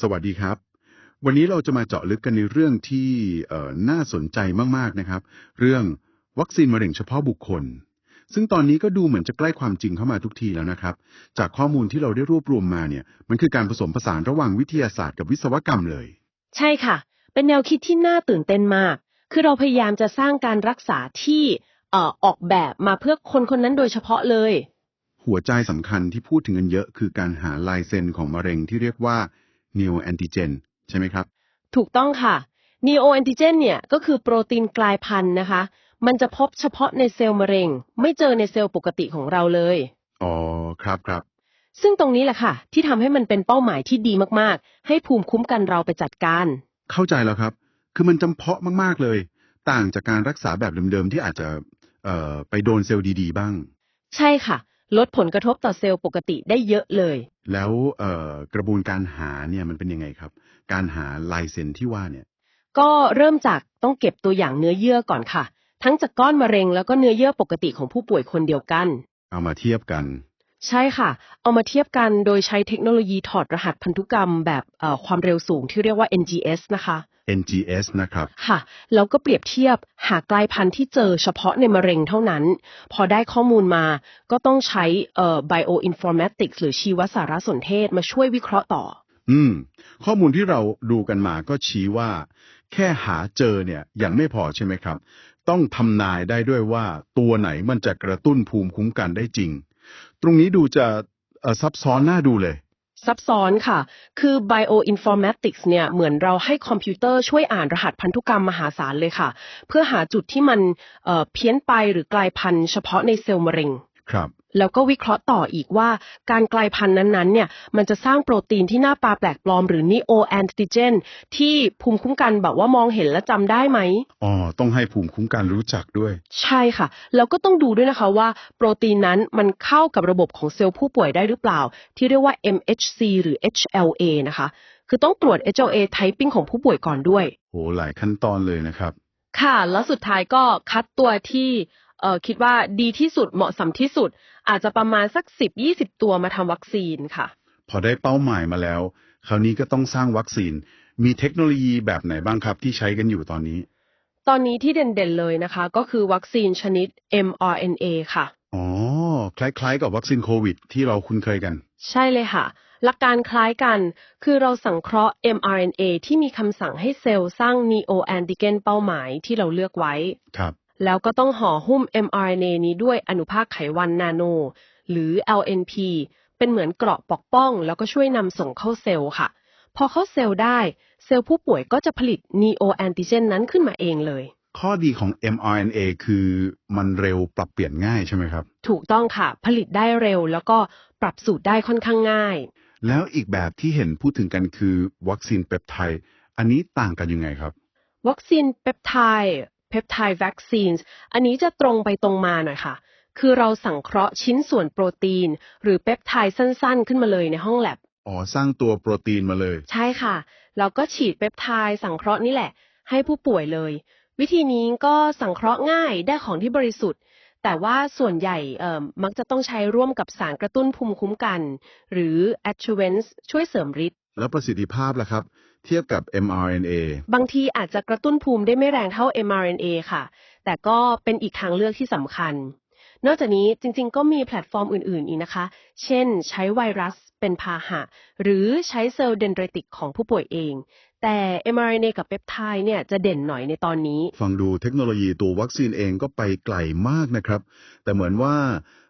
สวัสดีครับ วันนี้เราจะมาเจาะลึกกันในเรื่องที่เอ่อน่าสนใจมากๆนะครับ เรื่องวัคซีนมะเร็งเฉพาะบุคคล ซึ่งตอนนี้ก็ดูเหมือนจะใกล้ความจริงเข้ามาทุกทีแล้วนะครับ จากข้อมูลที่เราได้รวบรวมมาเนี่ย มันคือการผสมผสานระหว่างวิทยาศาสตร์กับวิศวกรรมเลย ใช่ค่ะ เป็นแนวคิดที่น่าตื่นเต้นมาก คือเราพยายามจะสร้างการรักษาที่เอ่อออกแบบมาเพื่อคนคนนั้นโดยเฉพาะเลย หัวใจสำคัญที่พูดถึงกันเยอะ คือการหาลายเซ็นของมะเร็งที่เรียกว่า neoantigen ใช่ไหมครับ ถูกต้องค่ะ neoantigen เนี่ยก็คือโปรตีนกลายพันธุ์นะคะ มันจะพบเฉพาะในเซลล์มะเร็ง ไม่เจอในเซลล์ปกติของเราเลย อ๋อ ครับครับ ซึ่งตรงนี้แหละค่ะ ที่ทำให้มันเป็นเป้าหมายที่ดีมากๆ ให้ภูมิคุ้มกันเราไปจัดการ เข้าใจแล้วครับ คือมันจำเพาะมากๆเลย ต่างจากการรักษาแบบเดิมๆที่อาจจะเอ่อไปโดนเซลล์ดีๆ บ้าง ใช่ค่ะ ลดผลกระทบต่อเซลล์ปกติได้เยอะเลย แล้วเอ่อกระบวนการหาเนี่ยมันเป็นยังไงครับ การหาลายเซ็นที่ว่าเนี่ย ก็เริ่มจากต้องเก็บตัวอย่างเนื้อเยื่อก่อนค่ะ ทั้งจากก้อนมะเร็งแล้วก็เนื้อเยื่อปกติของผู้ป่วยคนเดียวกัน เอามาเทียบกัน ใช่ค่ะ เอามาเทียบกันโดยใช้เทคโนโลยีถอดรหัสพันธุกรรมแบบเอ่อความเร็วสูงที่เรียกว่า NGS นะคะ NGS นะครับ ค่ะ แล้วก็เปรียบเทียบหากลายพันธุ์ที่เจอเฉพาะในมะเร็งเท่านั้น พอได้ข้อมูลมาก็ต้องใช้เอ่อ bioinformatics หรือชีวสารสนเทศมาช่วยวิเคราะห์ต่อ อืม ข้อมูลที่เราดูกันมาก็ชี้ว่า แค่หาเจอเนี่ยยังไม่พอใช่ไหมครับ ต้องทำนายได้ด้วยว่าตัวไหนมันจะกระตุ้นภูมิคุ้มกันได้จริง ตรงนี้ดูจะเอ่อซับซ้อนน่าดูเลย ซับซ้อนค่ะ คือ bioinformatics เนี่ย เหมือนเราให้คอมพิวเตอร์ช่วยอ่านรหัสพันธุกรรมมหาศาลเลยค่ะ เพื่อหาจุดที่มันเอ่อเพี้ยนไปหรือกลายพันธุ์เฉพาะในเซลล์มะเร็ง ครับ แล้วก็วิเคราะห์ต่ออีกว่า การกลายพันธุ์นั้นๆเนี่ยมันจะสร้างโปรตีนที่หน้าตาแปลกปลอมหรือ neoantigen ที่ภูมิคุ้มกันแบบว่ามองเห็นและจำได้ไหมอ๋อต้องให้ภูมิคุ้มกันรู้จักด้วย ใช่ค่ะ แล้วก็ต้องดูด้วยนะคะว่า โปรตีนนั้นมันเข้ากับระบบของเซลล์ผู้ป่วยได้หรือเปล่า ที่เรียกว่า MHC หรือ HLA นะคะ คือต้องตรวจ HLA typing ของผู้ป่วยก่อนด้วยโหหลายขั้นตอนเลยนะครับค่ะ แล้วสุดท้ายก็คัดตัวที่ เอ่อคิดว่าดีที่สุดเหมาะสมที่สุด อาจจะประมาณสัก10-20ตัวมาทำวัคซีนค่ะ พอได้เป้าหมายมาแล้ว คราวนี้ก็ต้องสร้างวัคซีน มีเทคโนโลยีแบบไหนบ้างครับที่ใช้กันอยู่ตอนนี้ ตอนนี้ที่เด่นๆเลยนะคะ ก็คือวัคซีนชนิด mRNA ค่ะอ๋อคล้ายๆ กับวัคซีนโควิด ที่เราคุ้นเคยกัน ใช่เลยค่ะ หลักการคล้ายกัน คือเราสังเคราะห์ mRNA ที่มีคำสั่งให้เซลล์สร้าง neoantigen เป้าหมายที่เราเลือกไว้ ครับ แล้วก็ต้องห่อหุ้ม mRNA นี้ด้วยอนุภาคไขวันนาโน หรือ LNP เป็นเหมือนเกราะปกป้อง แล้วก็ช่วยนำส่งเข้าเซลล์ค่ะ พอเข้าเซลล์ได้ เซลล์ผู้ป่วยก็จะผลิต neoantigen นั้นขึ้นมาเองเลย ข้อดีของ mRNA คือมันเร็วปรับเปลี่ยนง่ายใช่ไหมครับ ถูกต้องค่ะ ผลิตได้เร็ว แล้วก็ปรับสูตรได้ค่อนข้างง่าย แล้วอีกแบบที่เห็นพูดถึงกันคือวัคซีนเปปไทด์อันนี้ต่างกันยังไงครับ วัคซีนเปปไทด์ เปปไทด์วัคซีนอันนี้จะตรงไปตรงมาหน่อยค่ะ คือเราสังเคราะห์ชิ้นส่วนโปรตีน หรือเปปไทด์สั้นๆ ขึ้นมาเลยในห้องแลบอ๋อ สร้างตัวโปรตีนมาเลย ใช่ค่ะเราก็ฉีดเปปไทด์สังเคราะห์นี่แหละ ให้ผู้ป่วยเลย วิธีนี้ก็สังเคราะห์ง่ายได้ของที่บริสุทธิ์ แต่ว่าส่วนใหญ่เอ่อมักจะต้องใช้ร่วมกับสารกระตุ้นภูมิคุ้มกัน หรือ adjuvants ช่วยเสริมฤทธิ์แล้วประสิทธิภาพล่ะครับ เทียบกับ mRNA บางทีอาจจะกระตุ้นภูมิได้ไม่แรงเท่า mRNA ค่ะ แต่ก็เป็นอีกทางเลือกที่สำคัญ นอกจากนี้จริงๆ ก็มีแพลตฟอร์มอื่นๆ อีกนะคะ เช่น ใช้ไวรัสเป็นพาหะ หรือใช้เซลล์เดนเดรติกของผู้ป่วยเอง แต่ mRNA กับเปปไทด์เนี่ยจะเด่นหน่อยในตอนนี้ ฟังดูเทคโนโลยีตัววัคซีนเองก็ไปไกลมากนะครับ แต่เหมือนว่า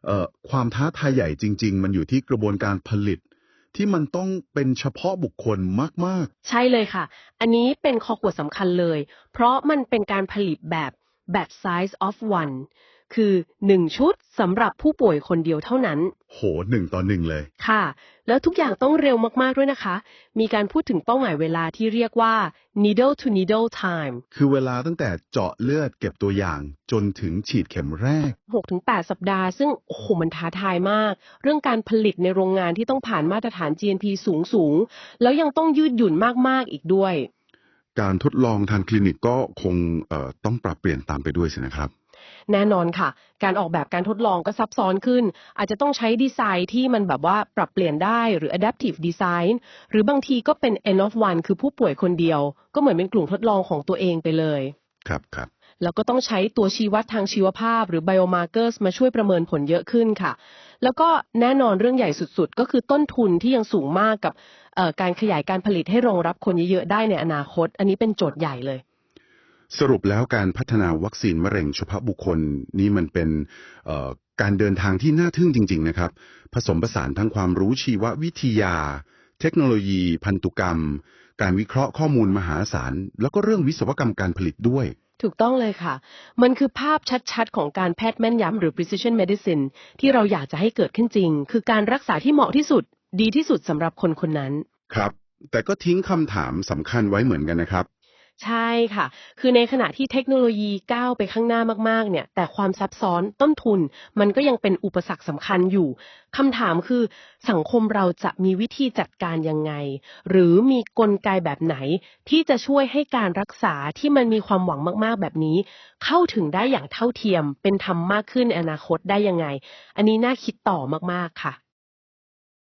เอ่อความท้าทายใหญ่จริง ๆ มันอยู่ที่กระบวนการผลิต ที่มันต้องเป็นเฉพาะบุคคลมาก ๆ ใช่เลยค่ะ อันนี้เป็นข้อขวดสำคัญเลย เพราะมันเป็นการผลิตแบบแบบ size of one คือ 1 ชุดสำหรับผู้ป่วยคนเดียวเท่านั้นๆโหหนึ่งต่อหนึ่งเลย ค่ะ แล้วทุกอย่างต้องเร็วมากๆด้วยนะคะ มีการพูดถึงเป้าหมายเวลาที่เรียกว่า needle to needle time คือเวลาตั้งแต่เจาะเลือดเก็บตัวอย่างจนถึงฉีดเข็มแรก 6-8 สัปดาห์ ซึ่งโอ้โหมันท้าทายมาก เรื่องการผลิตในโรงงานที่ต้องผ่านมาตรฐาน GMP สูงสูงๆแล้วยังต้องยืดหยุ่นมากๆอีกด้วย การทดลองทางคลินิกก็คงเอ่อต้องปรับเปลี่ยนตามไปด้วยสินะครับ แน่นอนค่ะ การออกแบบการทดลองก็ซับซ้อนขึ้น อาจจะต้องใช้ดีไซน์ที่มันแบบว่าปรับเปลี่ยนได้หรือ adaptive design หรือบางทีก็เป็น n of one คือผู้ป่วยคนเดียว ก็เหมือนเป็นกลุ่มทดลองของตัวเองไปเลย ครับครับแล้วก็ต้องใช้ตัวชี้วัดทางชีวภาพหรือ biomarkers มาช่วยประเมินผลเยอะขึ้นค่ะ แล้วก็แน่นอนเรื่องใหญ่สุดๆ ก็คือต้นทุนที่ยังสูงมากกับเอ่อการขยายการผลิตให้รองรับคนเยอะๆ ได้ในอนาคต อันนี้เป็นโจทย์ใหญ่เลย สรุปแล้วการพัฒนาวัคซีนมะเร็งเฉพาะบุคคลนี่มันเป็นเอ่อการเดินทางที่น่าทึ่งจริง ๆ นะครับ ผสมผสานทั้งความรู้ชีววิทยา เทคโนโลยี พันธุกรรม การวิเคราะห์ข้อมูลมหาศาล แล้วก็เรื่องวิศวกรรมการผลิตด้วย ถูกต้องเลยค่ะ มันคือภาพชัดๆ ของการแพทย์แม่นยำหรือ precision medicine ที่เราอยากจะให้เกิดขึ้นจริง คือการรักษาที่เหมาะที่สุด ดีที่สุดสำหรับคนคนนั้น ครับ แต่ก็ทิ้งคำถามสำคัญไว้เหมือนกันนะครับ ใช่ค่ะ คือในขณะที่เทคโนโลยีก้าวไปข้างหน้ามาก ๆ เนี่ย แต่ความซับซ้อนต้นทุนมันก็ยังเป็นอุปสรรคสำคัญอยู่ คำถามคือสังคมเราจะมีวิธีจัดการยังไง หรือมีกลไกแบบไหน ที่จะช่วยให้การรักษาที่มันมีความหวังมาก ๆ แบบนี้ เข้าถึงได้อย่างเท่าเทียมเป็นธรรมมากขึ้นในอนาคตได้ยังไง อันนี้น่าคิดต่อมาก ๆ ค่ะ